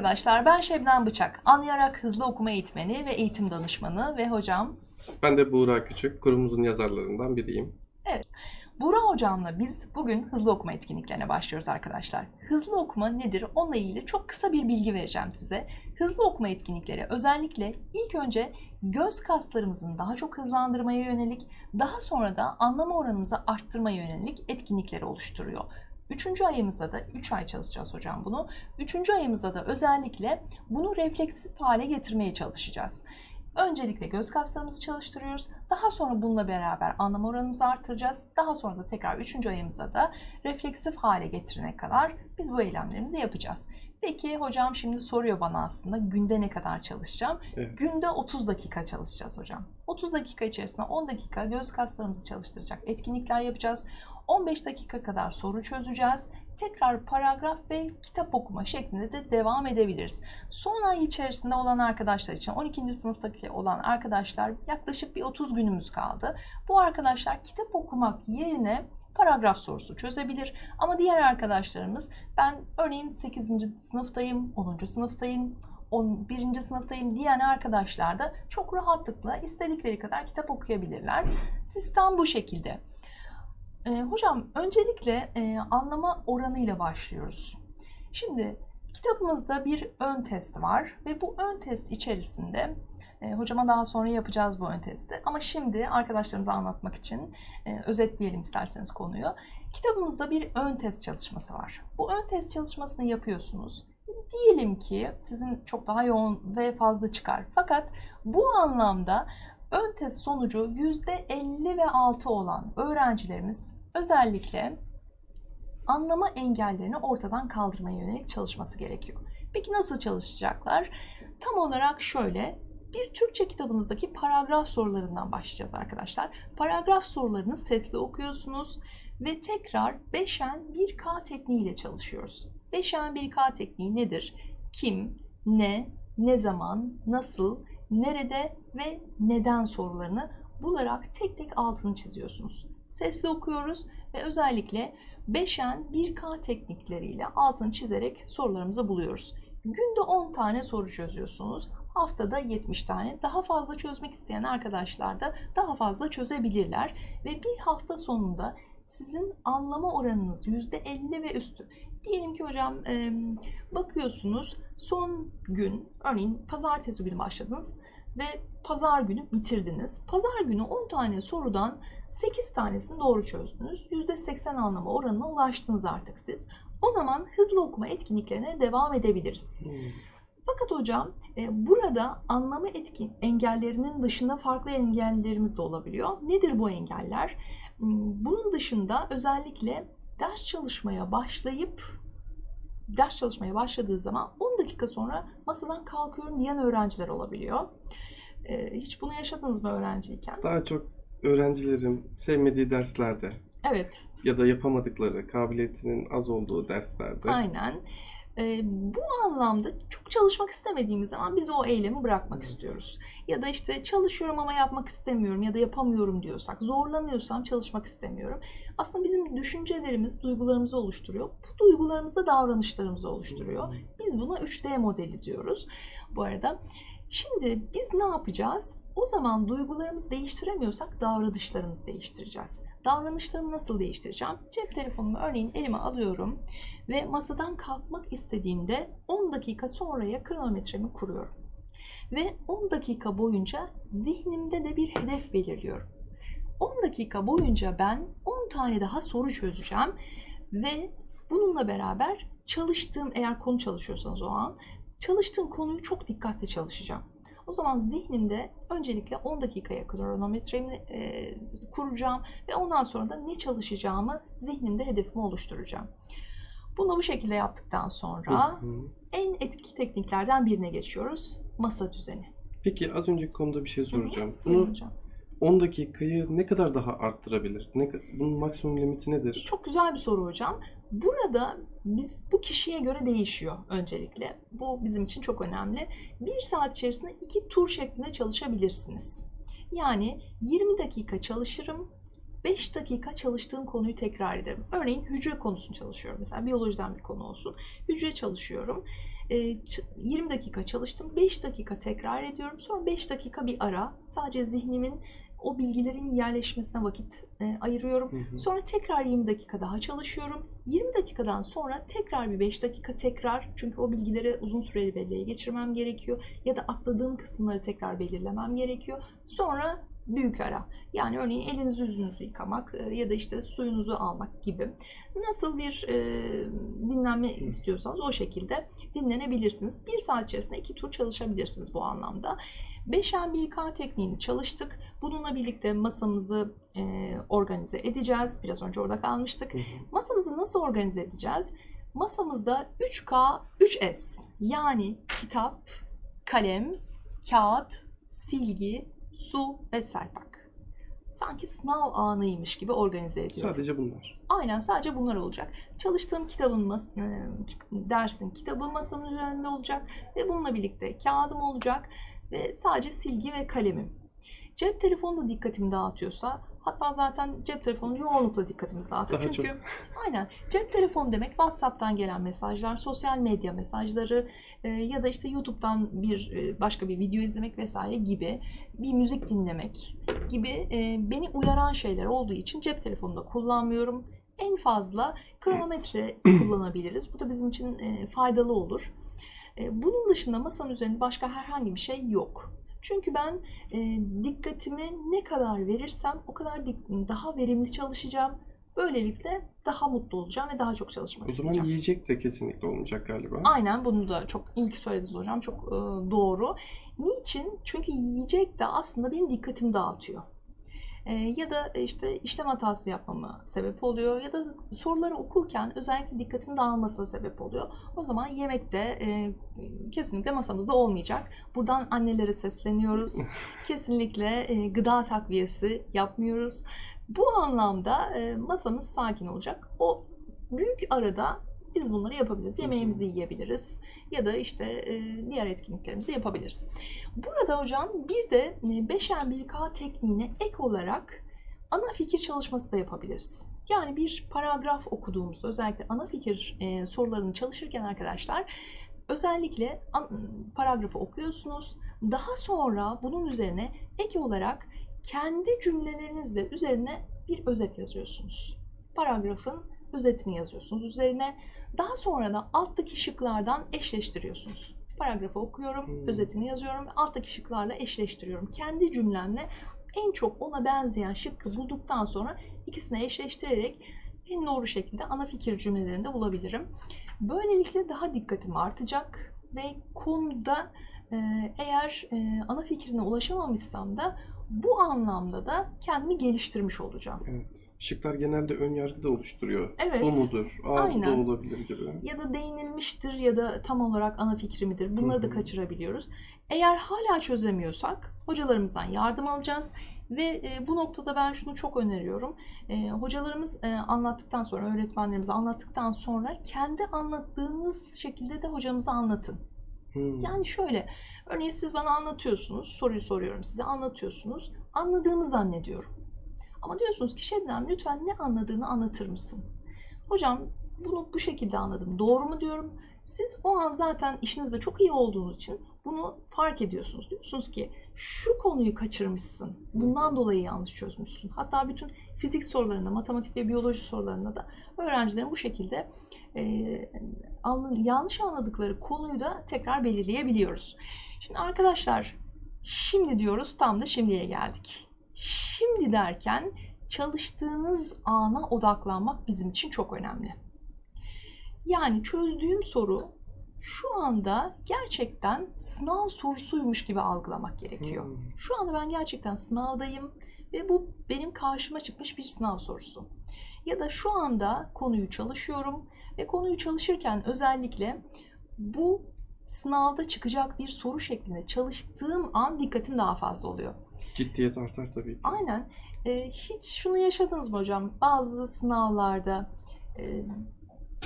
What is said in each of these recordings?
Arkadaşlar, ben Şebnem Bıçak. Anlayarak Hızlı Okuma Eğitmeni ve Eğitim Danışmanı ve hocam Ben de Buğra Küçük, kurumumuzun yazarlarından biriyim. Buğra hocamla biz bugün hızlı okuma etkinliklerine başlıyoruz arkadaşlar. Hızlı okuma nedir? Onunla ilgili çok kısa bir bilgi vereceğim size. Hızlı okuma etkinlikleri özellikle ilk önce göz kaslarımızın daha çok hızlandırmaya yönelik, daha sonra da anlama oranımızı arttırmaya yönelik etkinlikleri oluşturuyor. Üçüncü ayımızda da, 3 ay çalışacağız hocam bunu. Üçüncü ayımızda da özellikle bunu refleksif hale getirmeye çalışacağız. Öncelikle göz kaslarımızı çalıştırıyoruz. Daha sonra bununla beraber anlama oranımızı artıracağız. Daha sonra da tekrar 3. ayımızda da refleksif hale getirene kadar biz bu eylemlerimizi yapacağız. Peki hocam şimdi soruyor bana aslında günde ne kadar çalışacağım? Evet. Günde 30 dakika çalışacağız hocam. 30 dakika içerisinde 10 dakika göz kaslarımızı çalıştıracak etkinlikler yapacağız. 15 dakika kadar soru çözeceğiz. Tekrar paragraf ve kitap okuma şeklinde de devam edebiliriz. Son ay içerisinde olan arkadaşlar için 12. sınıftaki olan arkadaşlar yaklaşık bir 30 günümüz kaldı. Bu arkadaşlar kitap okumak yerine paragraf sorusu çözebilir. Ama diğer arkadaşlarımız ben örneğin 8. sınıftayım, 10. sınıftayım, 11. sınıftayım diyen arkadaşlar da çok rahatlıkla istedikleri kadar kitap okuyabilirler. Sistem bu şekilde. Ee, hocam öncelikle e, anlama oranıyla başlıyoruz. Şimdi kitabımızda bir ön test var ve bu ön test içerisinde e, hocama daha sonra yapacağız bu ön testi. Ama şimdi arkadaşlarımıza anlatmak için e, özetleyelim isterseniz konuyu. Kitabımızda bir ön test çalışması var. Bu ön test çalışmasını yapıyorsunuz. Diyelim ki sizin çok daha yoğun ve fazla çıkar. Fakat bu anlamda ön test sonucu %50 ve altı olan öğrencilerimiz özellikle anlama engellerini ortadan kaldırmaya yönelik çalışması gerekiyor. Peki nasıl çalışacaklar? Tam olarak şöyle bir Türkçe kitabınızdaki paragraf sorularından başlayacağız arkadaşlar. Paragraf sorularını sesli okuyorsunuz ve tekrar 5N 1K tekniğiyle çalışıyoruz. 5N 1K tekniği nedir? Kim, ne, ne zaman, nasıl, nerede ve neden sorularını bularak tek tek altını çiziyorsunuz. Sesli okuyoruz ve özellikle 5N 1K teknikleriyle altını çizerek sorularımızı buluyoruz. Günde 10 tane soru çözüyorsunuz. Haftada 70 tane. Daha fazla çözmek isteyen arkadaşlar da daha fazla çözebilirler. Ve bir hafta sonunda sizin anlama oranınız %50 ve üstü. Diyelim ki hocam bakıyorsunuz son gün örneğin pazartesi günü başladınız ve pazar günü bitirdiniz. Pazar günü 10 tane sorudan 8 tanesini doğru çözdünüz. %80 anlama oranına ulaştınız artık siz. O zaman hızlı okuma etkinliklerine devam edebiliriz. Fakat hocam e, burada anlama etkin engellerinin dışında farklı engellerimiz de olabiliyor. Nedir bu engeller? Hmm, Bunun dışında özellikle ders çalışmaya başlayıp ders çalışmaya başladığı zaman 10 dakika sonra masadan kalkıyorum diyen öğrenciler olabiliyor. E, Hiç bunu yaşadınız mı öğrenciyken? Daha çok öğrencilerin sevmediği derslerde Evet, ya da yapamadıkları, kabiliyetinin az olduğu derslerde aynen. E, bu anlamda çok çalışmak istemediğimiz zaman biz o eylemi bırakmak istiyoruz. Ya da işte çalışıyorum ama yapmak istemiyorum ya da yapamıyorum diyorsak, zorlanıyorsam çalışmak istemiyorum. Aslında bizim düşüncelerimiz duygularımızı oluşturuyor. Bu duygularımız da davranışlarımızı oluşturuyor. Biz buna 3D modeli diyoruz bu arada. Şimdi biz ne yapacağız? O zaman duygularımızı değiştiremiyorsak davranışlarımızı değiştireceğiz. Davranışlarımı nasıl değiştireceğim? Cep telefonumu örneğin elime alıyorum ve masadan kalkmak istediğimde 10 dakika sonraya kronometremi kuruyorum. Ve 10 dakika boyunca zihnimde de bir hedef belirliyorum. 10 dakika boyunca ben 10 tane daha soru çözeceğim ve bununla beraber çalıştığım eğer konu çalışıyorsanız o an çalıştığım konuyu çok dikkatli çalışacağım. O zaman zihnimde öncelikle 10 dakikaya kronometremi e, kuracağım ve ondan sonra da ne çalışacağımı zihnimde hedefimi oluşturacağım. Bunu bu şekilde yaptıktan sonra Hı hı. en etkili tekniklerden birine geçiyoruz. Masa düzeni. Peki az önceki konuda bir şey soracağım. Bunu hocam. 10 dakikayı ne kadar daha arttırabilir? Ne, bunun maksimum limiti nedir? Çok güzel bir soru hocam. Burada biz bu kişiye göre değişiyor öncelikle. Bu bizim için çok önemli. Bir saat içerisinde iki tur şeklinde çalışabilirsiniz. Yani 20 dakika çalışırım, 5 dakika çalıştığım konuyu tekrar ederim. Örneğin hücre konusunu çalışıyorum. Mesela biyolojiden bir konu olsun. Hücre çalışıyorum. Ee, ç- 20 dakika çalıştım. 5 dakika tekrar ediyorum. Sonra 5 dakika bir ara. Sadece zihnimin o bilgilerin yerleşmesine vakit e, ayırıyorum. Hı hı. Sonra tekrar 20 dakika daha çalışıyorum. 20 dakikadan sonra tekrar bir 5 dakika tekrar. Çünkü o bilgileri uzun süreli belleğe geçirmem gerekiyor. Ya da atladığım kısımları tekrar belirlemem gerekiyor. Sonra büyük ara. Yani örneğin elinizi yüzünüzü yıkamak e, ya da işte suyunuzu almak gibi. Nasıl bir e, dinlenme istiyorsanız o şekilde dinlenebilirsiniz. Bir saat içerisinde iki tur çalışabilirsiniz bu anlamda. 5M1K tekniğini çalıştık. Bununla birlikte masamızı e, organize edeceğiz. Biraz önce orada kalmıştık. Hı hı. Masamızı nasıl organize edeceğiz? Masamızda 3K, 3S yani kitap, kalem, kağıt, silgi, su ve serpak. Sanki sınav anıymış gibi organize ediyorum. Sadece bunlar. Aynen sadece bunlar olacak. Çalıştığım kitabın mas- e, dersin kitabı masamın üzerinde olacak ve bununla birlikte kağıdım olacak ve sadece silgi ve kalemim. Cep telefonu da dikkatimi dağıtıyorsa hatta zaten cep telefonu yoğunlukla dikkatimizi dağıtıyor. Daha Çünkü çok. aynen cep telefonu demek WhatsApp'tan gelen mesajlar, sosyal medya mesajları e, ya da işte YouTube'dan bir e, başka bir video izlemek vesaire gibi bir müzik dinlemek gibi e, beni uyaran şeyler olduğu için cep telefonu da kullanmıyorum. En fazla kronometre kullanabiliriz. Bu da bizim için e, faydalı olur. E, bunun dışında masanın üzerinde başka herhangi bir şey yok. Çünkü ben e, dikkatimi ne kadar verirsem o kadar daha verimli çalışacağım. Böylelikle daha mutlu olacağım ve daha çok çalışmak O zaman isteyeceğim. yiyecek de kesinlikle olmayacak galiba. Aynen bunu da çok ilk söylediniz hocam çok e, doğru. Niçin? Çünkü yiyecek de aslında benim dikkatimi dağıtıyor. E, ya da işte işlem hatası yapmama sebep oluyor ya da soruları okurken özellikle dikkatim dağılmasına sebep oluyor. O zaman yemek de e, kesinlikle masamızda olmayacak. Buradan annelere sesleniyoruz. Kesinlikle e, gıda takviyesi yapmıyoruz. Bu anlamda e, masamız sakin olacak. O büyük arada biz bunları yapabiliriz. Yemeğimizi yiyebiliriz ya da işte e, diğer etkinliklerimizi yapabiliriz. Burada hocam bir de e, 5M1K tekniğine ek olarak ana fikir çalışması da yapabiliriz. Yani bir paragraf okuduğumuzda özellikle ana fikir e, sorularını çalışırken arkadaşlar özellikle paragrafı okuyorsunuz. Daha sonra bunun üzerine ek olarak kendi cümlelerinizle üzerine bir özet yazıyorsunuz. Paragrafın özetini yazıyorsunuz üzerine. Daha sonra da alttaki şıklardan eşleştiriyorsunuz. Paragrafı okuyorum, Hmm. özetini yazıyorum, alttaki şıklarla eşleştiriyorum. Kendi cümlemle en çok ona benzeyen şıkkı bulduktan sonra ikisini eşleştirerek en doğru şekilde ana fikir cümlelerinde bulabilirim. Böylelikle daha dikkatim artacak ve konuda e, eğer e, ana fikrine ulaşamamışsam da bu anlamda da kendimi geliştirmiş olacağım. Evet. Şıklar genelde ön yargı da oluşturuyor. Evet. Bu mudur? Aa bu da Aynen. olabilir gibi. ya da değinilmiştir ya da tam olarak ana fikri midir? Bunları Hı da kaçırabiliyoruz. Eğer hala çözemiyorsak hocalarımızdan yardım alacağız ve e, bu noktada ben şunu çok öneriyorum. E, hocalarımız e, anlattıktan sonra, öğretmenlerimiz anlattıktan sonra kendi anlattığınız şekilde de hocamıza anlatın. Hmm. Yani şöyle, örneğin siz bana anlatıyorsunuz, soruyu soruyorum size anlatıyorsunuz, anladığımı zannediyorum. Ama diyorsunuz ki Şebnem lütfen ne anladığını anlatır mısın? Hocam bunu bu şekilde anladım, doğru mu diyorum. Siz o an zaten işinizde çok iyi olduğunuz için bunu fark ediyorsunuz. Diyorsunuz ki şu konuyu kaçırmışsın, bundan dolayı yanlış çözmüşsün. Hatta bütün fizik sorularında, matematik ve biyoloji sorularında da öğrencilerin bu şekilde e, yanlış anladıkları konuyu da tekrar belirleyebiliyoruz. Şimdi arkadaşlar şimdi diyoruz tam da şimdiye geldik. Şimdi derken çalıştığınız ana odaklanmak bizim için çok önemli. Yani çözdüğüm soru şu anda gerçekten sınav sorusuymuş gibi algılamak gerekiyor. Hmm. Şu anda ben gerçekten sınavdayım ve bu benim karşıma çıkmış bir sınav sorusu. Ya da şu anda konuyu çalışıyorum ve konuyu çalışırken özellikle bu sınavda çıkacak bir soru şeklinde çalıştığım an dikkatim daha fazla oluyor. Ciddiyet artar tabii ki. Aynen. Ee, hiç şunu yaşadınız mı hocam? Bazı sınavlarda e,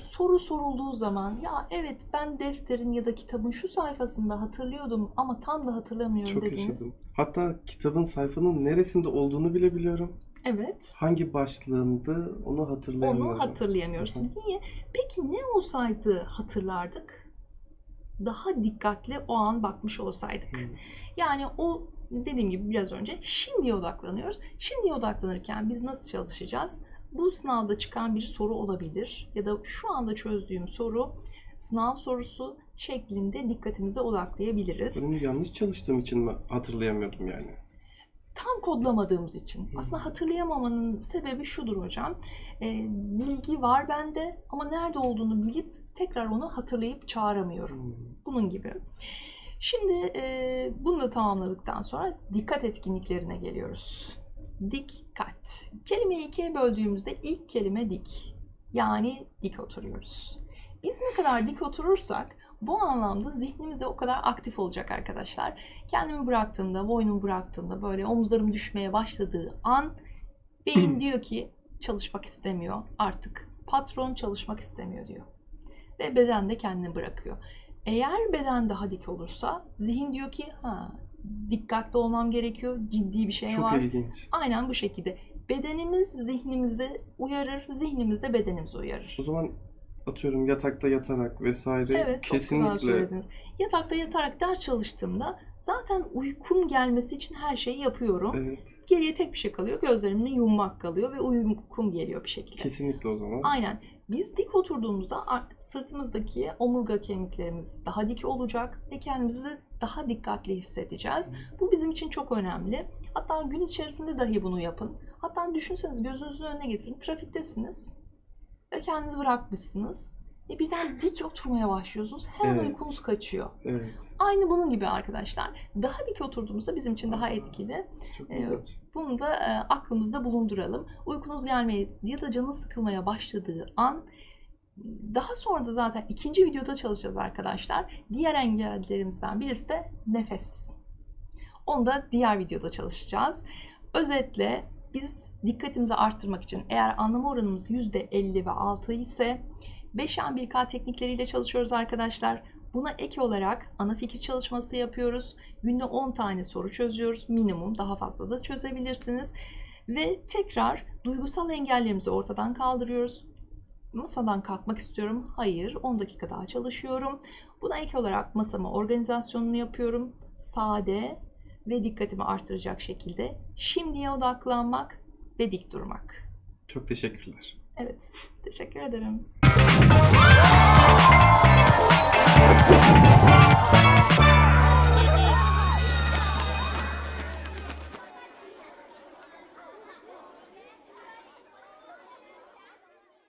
soru sorulduğu zaman ya evet ben defterin ya da kitabın şu sayfasında hatırlıyordum ama tam da hatırlamıyorum Çok dediğiniz. yaşadım. Hatta kitabın sayfanın neresinde olduğunu bile biliyorum. Evet. Hangi başlığındı onu hatırlayamıyorum. Onu hatırlayamıyoruz. Niye? Peki ne olsaydı hatırlardık? Daha dikkatli o an bakmış olsaydık. Hı. Yani o dediğim gibi biraz önce şimdiye odaklanıyoruz. Şimdiye odaklanırken biz nasıl çalışacağız? Bu sınavda çıkan bir soru olabilir ya da şu anda çözdüğüm soru sınav sorusu şeklinde dikkatimize odaklayabiliriz. Benim yanlış çalıştığım için mi hatırlayamıyordum yani? Tam kodlamadığımız için. Aslında hatırlayamamanın sebebi şudur hocam. Ee, bilgi var bende ama nerede olduğunu bilip tekrar onu hatırlayıp çağıramıyorum. Bunun gibi. Şimdi e, bunu da tamamladıktan sonra dikkat etkinliklerine geliyoruz. Dikkat. Kelimeyi ikiye böldüğümüzde ilk kelime dik. Yani dik oturuyoruz. Biz ne kadar dik oturursak bu anlamda zihnimiz de o kadar aktif olacak arkadaşlar. Kendimi bıraktığımda, boynumu bıraktığımda böyle omuzlarım düşmeye başladığı an beyin diyor ki çalışmak istemiyor artık. Patron çalışmak istemiyor diyor. Ve beden de kendini bırakıyor. Eğer beden daha dik olursa zihin diyor ki ha dikkatli olmam gerekiyor. Ciddi bir şey Çok var. ilginç. Aynen bu şekilde. Bedenimiz zihnimizi uyarır, zihnimiz de bedenimizi uyarır. O zaman atıyorum yatakta yatarak vesaire Evet, çok güzel kesinlikle söylediniz. Yatakta yatarak ders çalıştığımda zaten uykum gelmesi için her şeyi yapıyorum. evet, Geriye tek bir şey kalıyor. Gözlerimi yummak kalıyor ve uykum geliyor bir şekilde. kesinlikle o zaman. Aynen. Biz dik oturduğumuzda sırtımızdaki omurga kemiklerimiz daha dik olacak ve kendimizi daha dikkatli hissedeceğiz. Bu bizim için çok önemli. Hatta gün içerisinde dahi bunu yapın. Hatta düşünseniz gözünüzün önüne getirin. Trafiktesiniz kendinizi bırakmışsınız. E birden dik oturmaya başlıyorsunuz. Hemen Evet. uykunuz kaçıyor. Evet. Aynı bunun gibi arkadaşlar. Daha dik oturduğumuzda bizim için daha etkili. Çok Ee. Bunu da e, aklımızda bulunduralım. Uykunuz gelmeye ya da canınız sıkılmaya başladığı an daha sonra da zaten ikinci videoda çalışacağız arkadaşlar. Diğer engellerimizden birisi de nefes. Onu da diğer videoda çalışacağız. Özetle biz dikkatimizi arttırmak için eğer anlama oranımız %50 ve 6 ise 5M1K teknikleriyle çalışıyoruz arkadaşlar. Buna ek olarak ana fikir çalışması yapıyoruz. Günde 10 tane soru çözüyoruz. Minimum daha fazla da çözebilirsiniz. Ve tekrar duygusal engellerimizi ortadan kaldırıyoruz. Masadan kalkmak istiyorum. Hayır, 10 dakika daha çalışıyorum. Buna ek olarak masama organizasyonunu yapıyorum. Sade ve dikkatimi arttıracak şekilde. Şimdiye odaklanmak ve dik durmak. Çok teşekkürler. Evet, teşekkür ederim.